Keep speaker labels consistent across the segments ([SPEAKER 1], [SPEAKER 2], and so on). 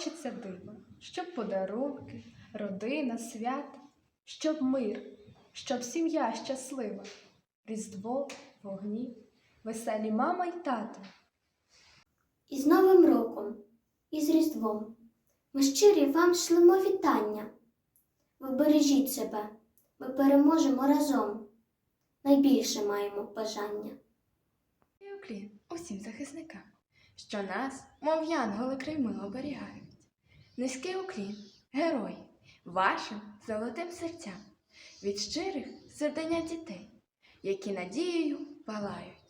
[SPEAKER 1] хочеться дива, щоб подарунки, родина, свята, щоб мир, щоб сім'я щаслива, Різдво, вогні, веселі мама й тато.
[SPEAKER 2] І з Новим роком, і з Різдвом. Ми щирі вам шлемо вітання. Ви бережіть себе, ми переможемо разом. Найбільше маємо бажання.
[SPEAKER 1] І уклін усім захисникам, що нас, мов янголи крильми оберігають. Низький уклін, герої, вашим золотим серцям, від щирих сердення дітей, які надією палають.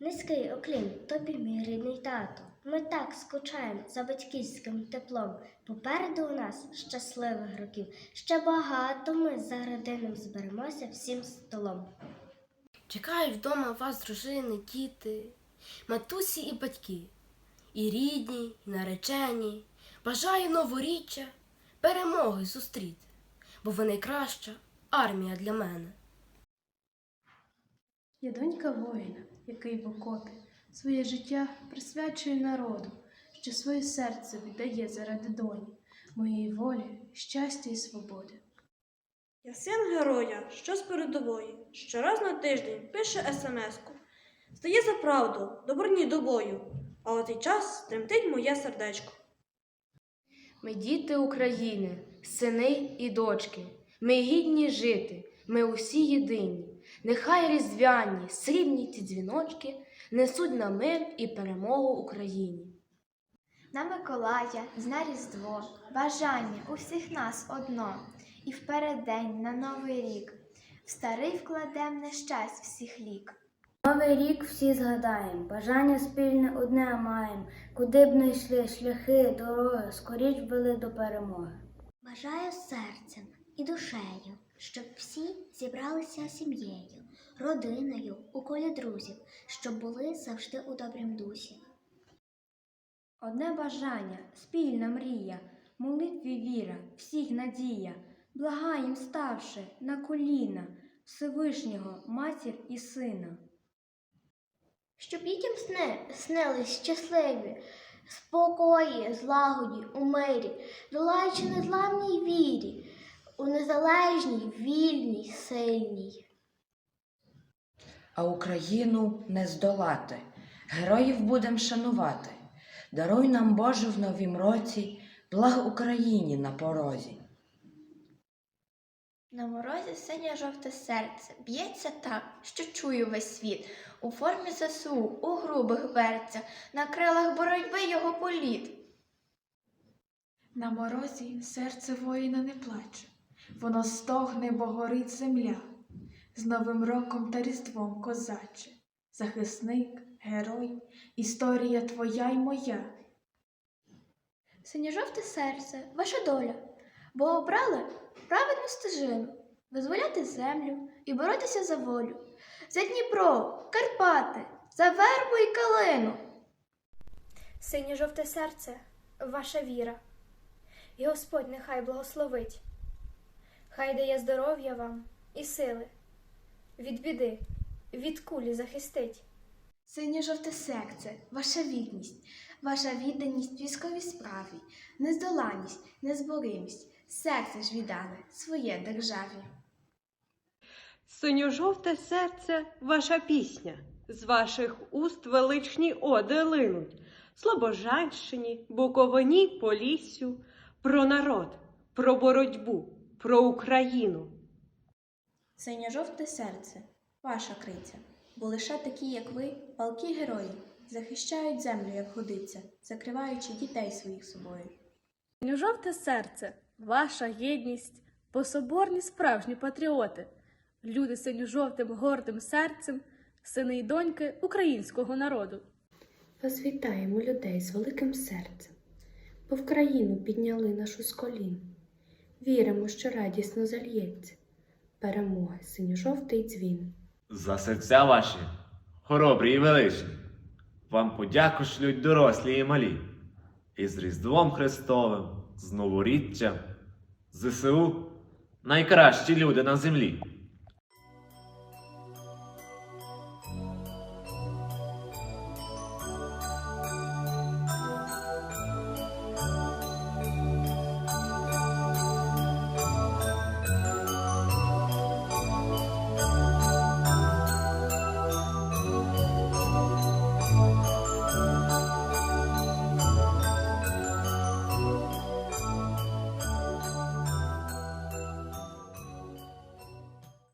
[SPEAKER 2] Низький оклін, тобі, мій рідний тато. Ми так скучаємо за батьківським теплом. Попереду у нас щасливих років. Ще багато ми за родиною зберемося всім столом.
[SPEAKER 3] Чекають вдома вас дружини, діти, матусі і батьки, і рідні, і наречені. Бажаю новоріччя, перемоги зустріти, бо ви найкраща армія для мене.
[SPEAKER 1] Я донька воїна, який в окопі своє життя присвячує народу, що своє серце віддає заради доні, моєї волі, щастя і свободи.
[SPEAKER 4] Я син героя, що з передової, щораз на тиждень пише смс-ку. Стає за правду, добрні до бою, а у цей час тремтить моє сердечко.
[SPEAKER 3] Ми діти України, сини і дочки. Ми гідні жити, ми усі єдині. Нехай різдвяні, срібні ці дзвіночки несуть на мир і перемогу Україні.
[SPEAKER 5] На Миколая, на Різдво, бажання у всіх нас одно, і впереддень на Новий рік, в старий вкладем нещасть всіх лік.
[SPEAKER 2] Новий рік всі згадаєм, бажання спільне одне маєм, куди б не йшли шляхи, дороги, скоріш вели до перемоги. Бажаю серцем і душею, щоб всі зібралися сім'єю, родиною, у колі друзів, щоб були завжди у добрім дусі.
[SPEAKER 5] Одне бажання, спільна мрія, молитві віра, всіх надія, благаєм ставши на коліна Всевишнього матір і сина.
[SPEAKER 2] Щоб дітям сни снились щасливі, спокої, злагоді, у мирі, долаючи незламній вірі, у незалежній, вільній, сильній.
[SPEAKER 6] а Україну не здолати. Героїв будем шанувати. Даруй нам, Боже, в новім році, благ Україні на порозі.
[SPEAKER 5] На морозі синє жовте серце б'ється так, що чую весь світ. У формі ЗСУ, у грубих берцях, на крилах боротьби його політ.
[SPEAKER 1] На морозі серце воїна не плаче, воно стогне, бо горить земля. З Новим роком та Різдвом козаче, захисник, герой, історія твоя й моя.
[SPEAKER 5] Синьо-жовте серце, ваша доля, бо обрали праведну стежину, визволяти землю і боротися за волю. За Дніпро, Карпати, за вербу і калину.
[SPEAKER 7] Синє-жовте серце, ваша віра, і Господь нехай благословить. Хай дає здоров'я вам і сили, від біди, від кулі захистить.
[SPEAKER 5] Синьо-жовте серце, ваша вірність, ваша відданість військовій справі, нездоланність, незборимість, серце ж віддане своє державі.
[SPEAKER 8] Синьо-жовте серце ваша пісня, з ваших уст величні оди линуть, Слобожанщині, Буковині, Поліссю, про народ, про боротьбу, про Україну.
[SPEAKER 1] Синьо-жовте серце, ваша криця, бо лише такі, як ви, палкі герої, захищають землю, як годиться, закриваючи дітей своїх собою.
[SPEAKER 9] Жовте серце, ваша єдність, пособорні справжні патріоти, люди синьо-жовтим гордим серцем, сини й доньки українського народу.
[SPEAKER 10] Вас вітаємо людей з великим серцем, бо в країну підняли нашу з колін. Віримо, що радісно зальється перемоги синьо-жовтий дзвін.
[SPEAKER 11] За серця ваші, хоробрі і величні, вам подяку шлють дорослі і малі, і з Різдвом Христовим, з новоріччям, ЗСУ найкращі люди на землі.